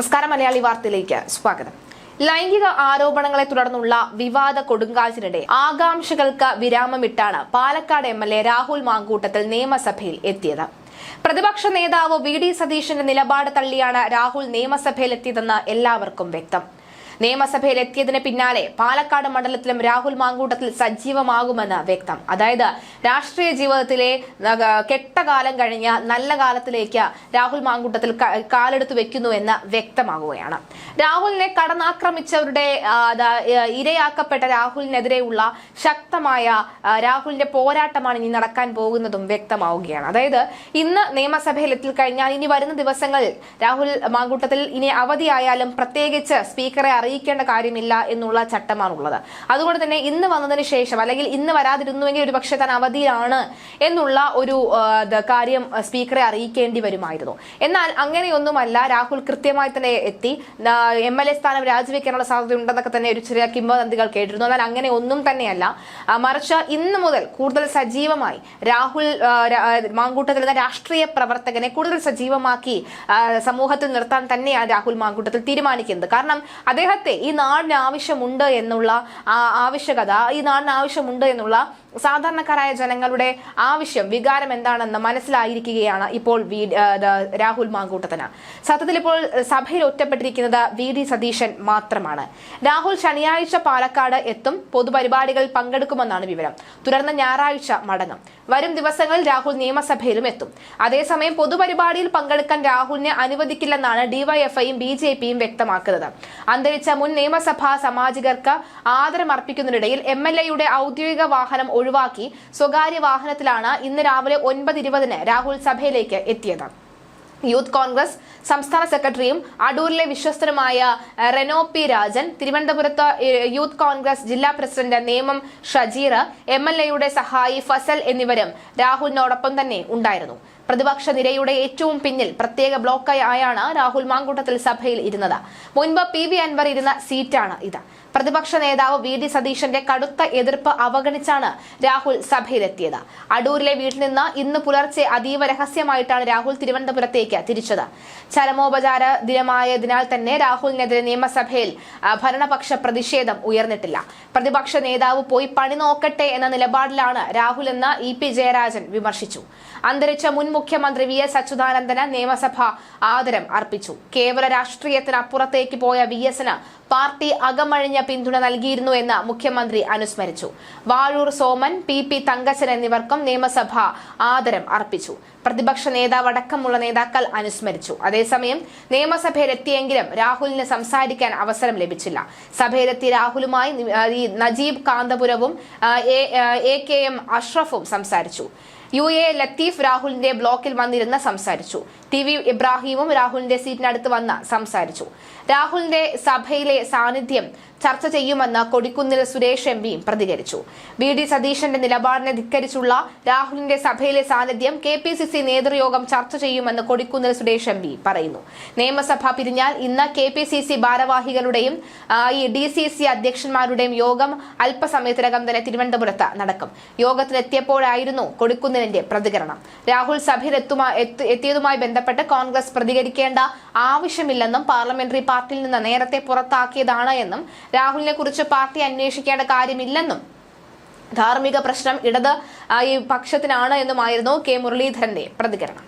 നമസ്കാരം മലയാളി വാർത്തയിലേക്ക് സ്വാഗതം. ലൈംഗിക ആരോപണങ്ങളെ തുടർന്നുള്ള വിവാദ കൊടുങ്കാറ്റിനിടെ ആകാംക്ഷകൾക്ക് വിരാമമിട്ടാണ് Palakkad M L A Rahul Mankoottathil നിയമസഭയിൽ എത്തിയത്. പ്രതിപക്ഷ നേതാവ് വി ഡി സതീശന്റെ നിലപാട് തള്ളിയാണ് രാഹുൽ നിയമസഭയിലെത്തിയതെന്ന് എല്ലാവർക്കും വ്യക്തം. നിയമസഭയിൽ എത്തിയതിന് പിന്നാലെ പാലക്കാട് മണ്ഡലത്തിലും രാഹുൽ മാങ്കൂട്ടത്തിൽ സജീവമാകുമെന്ന് വ്യക്തം. അതായത് രാഷ്ട്രീയ ജീവിതത്തിലെ കെട്ടകാലം കഴിഞ്ഞ നല്ല കാലത്തിലേക്ക് രാഹുൽ മാങ്കൂട്ടത്തിൽ കാലെടുത്തു വെക്കുന്നു എന്ന് വ്യക്തമാകുകയാണ്. രാഹുലിനെ കടന്നാക്രമിച്ചവരുടെ ഇരയാക്കപ്പെട്ട രാഹുലിനെതിരെയുള്ള ശക്തമായ രാഹുലിന്റെ പോരാട്ടമാണ് ഇനി നടക്കാൻ പോകുന്നതും വ്യക്തമാവുകയാണ്. അതായത് ഇന്ന് നിയമസഭയിൽ എത്തിക്കഴിഞ്ഞാൽ ഇനി വരുന്ന ദിവസങ്ങളിൽ രാഹുൽ മാങ്കൂട്ടത്തിൽ ഇനി അവധിയായാലും പ്രത്യേകിച്ച് സ്പീക്കറെ അറിയിക്കേണ്ട കാര്യമില്ല എന്നുള്ള ചട്ടമാണുള്ളത്. അതുകൊണ്ട് തന്നെ ഇന്ന് വന്നതിന് ശേഷം അല്ലെങ്കിൽ ഇന്ന് വരാതിരുന്നുവെങ്കിൽ ഒരു പക്ഷേ താൻ അവധിയിലാണ് എന്നുള്ള ഒരു കാര്യം സ്പീക്കറെ അറിയിക്കേണ്ടി വരുമായിരുന്നു. എന്നാൽ അങ്ങനെയൊന്നുമല്ല രാഹുൽ കൃത്യമായി തന്നെ എത്തി. എം എൽ എ സ്ഥാനം രാജിവെക്കാനുള്ള സാധ്യത ഉണ്ടെന്നൊക്കെ തന്നെ ഒരു ചെറിയ കിംവദന്തികൾ കേട്ടിരുന്നു. എന്നാൽ അങ്ങനെ ഒന്നും തന്നെയല്ല. മറിച്ച് ഇന്ന് മുതൽ കൂടുതൽ സജീവമായി രാഹുൽ മാങ്കൂട്ടത്തിൽ എന്ന രാഷ്ട്രീയ പ്രവർത്തകനെ കൂടുതൽ സജീവമാക്കി സമൂഹത്തിൽ നിർത്താൻ തന്നെയാണ് രാഹുൽ മാങ്കൂട്ടത്തിൽ തീരുമാനിക്കുന്നത്. കാരണം അദ്ദേഹത്തെ ഈ നാടിന് ആവശ്യമുണ്ട് എന്നുള്ള ആവശ്യകത ഈ നാടിന് ആവശ്യമുണ്ട് എന്നുള്ള സാധാരണക്കാരായ ജനങ്ങളുടെ ആവശ്യം വികാരം എന്താണെന്ന് മനസ്സിലായിരിക്കുകയാണ് ഇപ്പോൾ രാഹുൽ മാങ്കൂട്ടത്തിന്. സത്യത്തിൽ ഇപ്പോൾ സഭയിൽ ഒറ്റപ്പെട്ടിരിക്കുന്നത് വി ഡി സതീശൻ മാത്രമാണ്. രാഹുൽ ശനിയാഴ്ച പാലക്കാട് എത്തും പൊതുപരിപാടികൾ പങ്കെടുക്കുമെന്നാണ് വിവരം. തുടർന്ന് ഞായറാഴ്ച മടങ്ങും. വരും ദിവസങ്ങളിൽ രാഹുൽ നിയമസഭയിലും എത്തും. അതേസമയം പൊതുപരിപാടിയിൽ പങ്കെടുക്കാൻ രാഹുലിനെ അനുവദിക്കില്ലെന്നാണ് ഡിവൈഎഫ്ഐയും ബി ജെ പിയും വ്യക്തമാക്കുന്നത്. അന്തരിച്ച മുൻ നിയമസഭാ സാമാജികർക്ക് ആദരം അർപ്പിക്കുന്നതിനിടയിൽ എം എൽ എയുടെ ഔദ്യോഗിക വാഹനം ഒഴിവാക്കി സ്വകാര്യ വാഹനത്തിലാണ് ഇന്ന് രാവിലെ ഒൻപത് ഇരുപതിന് രാഹുൽ സഭയിലേക്ക് എത്തിയത്. യൂത്ത് കോൺഗ്രസ് സംസ്ഥാന സെക്രട്ടറിയും അടൂരിലെ വിശ്വസ്തനുമായ റെനോ പി രാജൻ തിരുവനന്തപുരത്ത് യൂത്ത് കോൺഗ്രസ് ജില്ലാ president Nemom Shajeer M L എയുടെ സഹായി ഫസൽ എന്നിവരും രാഹുലിനോടൊപ്പം തന്നെ ഉണ്ടായിരുന്നു. പ്രതിപക്ഷ നിരയുടെ ഏറ്റവും പിന്നിൽ പ്രത്യേക ബ്ലോക്കായി ആയാണ് രാഹുൽ മാങ്കൂട്ടത്തിൽ സഭയിൽ ഇരുന്നത്. മുൻപ് പി വി അൻവർ ഇരുന്ന സീറ്റാണ് ഇത്. പ്രതിപക്ഷ നേതാവ് വി ഡി സതീശന്റെ കടുത്ത എതിർപ്പ് അവഗണിച്ചാണ് രാഹുൽ സഭയിലെത്തിയത്. അടൂരിലെ വീട്ടിൽ നിന്ന് ഇന്ന് പുലർച്ചെ അതീവ രഹസ്യമായിട്ടാണ് രാഹുൽ തിരുവനന്തപുരത്തേക്ക് തിരിച്ചത്. ചരമോപചാര ദിനമായതിനാൽ തന്നെ രാഹുലിനെതിരെ നിയമസഭയിൽ ഭരണപക്ഷ പ്രതിഷേധം ഉയർന്നിട്ടില്ല. പ്രതിപക്ഷ നേതാവ് പോയി പണി നോക്കട്ടെ എന്ന നിലപാടിലാണ് രാഹുൽ എന്ന് ഇ പി ജയരാജൻ വിമർശിച്ചു. അന്തരിച്ച മുൻ മുഖ്യമന്ത്രി വി എസ് അച്യുതാനന്ദന് നിയമസഭ ആദരം അർപ്പിച്ചു. കേവല രാഷ്ട്രീയത്തിന് അപ്പുറത്തേക്ക് പോയ വി എസിന് പാർട്ടി അകമഴിഞ്ഞ പിന്തുണ നൽകിയിരുന്നു എന്ന് മുഖ്യമന്ത്രി അനുസ്മരിച്ചു. വാഴൂർ സോമൻ പി പി തങ്കച്ചൻ എന്നിവർക്കും നിയമസഭ ആദരം അർപ്പിച്ചു. പ്രതിപക്ഷ നേതാവ് അടക്കമുള്ള നേതാക്കൾ അനുസ്മരിച്ചു. അതേസമയം നിയമസഭയിലെത്തിയെങ്കിലും രാഹുലിന് സംസാരിക്കാൻ അവസരം ലഭിച്ചില്ല. സഭയിലെത്തിയ രാഹുലുമായി നജീബ് കാന്തപുരവും എ കെ എം അഷ്റഫും സംസാരിച്ചു. യു എ ലത്തീഫ് രാഹുലിന്റെ ബ്ലോക്കിൽ വന്നിരുന്ന് സംസാരിച്ചു. ടി വി ഇബ്രാഹിമും രാഹുലിന്റെ സീറ്റിനടുത്ത് വന്ന് സംസാരിച്ചു. രാഹുലിന്റെ സഭയിലെ സാന്നിധ്യം ചർച്ച ചെയ്യുമെന്ന് കൊടിക്കുന്നിൽ സുരേഷ് എം പിയും പ്രതികരിച്ചു. വി ഡി സതീശന്റെ നിലപാടിനെ ധിക്കരിച്ചുള്ള രാഹുലിന്റെ സഭയിലെ സാന്നിധ്യം കെ പി സി സി നേതൃയോഗം ചർച്ച ചെയ്യുമെന്ന് കൊടിക്കുന്നിൽ സുരേഷ് എം പി പറയുന്നു. നിയമസഭ പിരിഞ്ഞാൽ ഇന്ന് കെ പി സി സി ഭാരവാഹികളുടെയും ഈ ഡി സി സി അധ്യക്ഷന്മാരുടെയും യോഗം അല്പസമയത്തിനകം തന്നെ തിരുവനന്തപുരത്ത് നടക്കും. യോഗത്തിലെത്തിയപ്പോഴായിരുന്നു കൊടിക്കുന്നിലിന്റെ പ്രതികരണം. രാഹുൽ സഭയിൽ എത്തുമാ- എത്തു- എത്തിയതുമായി ബന്ധപ്പെട്ട് കോൺഗ്രസ് പ്രതികരിക്കേണ്ട ആവശ്യമില്ലെന്നും പാർലമെന്ററി പാർട്ടിയിൽ നിന്ന് നേരത്തെ പുറത്താക്കിയതാണ് എന്നും രാഹുലിനെ കുറിച്ച് പാർട്ടി അന്വേഷിക്കേണ്ട കാര്യമില്ലെന്നും ധാർമ്മിക പ്രശ്നം ഇടത് ഈ പക്ഷത്തിനാണ് എന്നുമായിരുന്നു കെ മുരളീധരന്റെ പ്രതികരണം.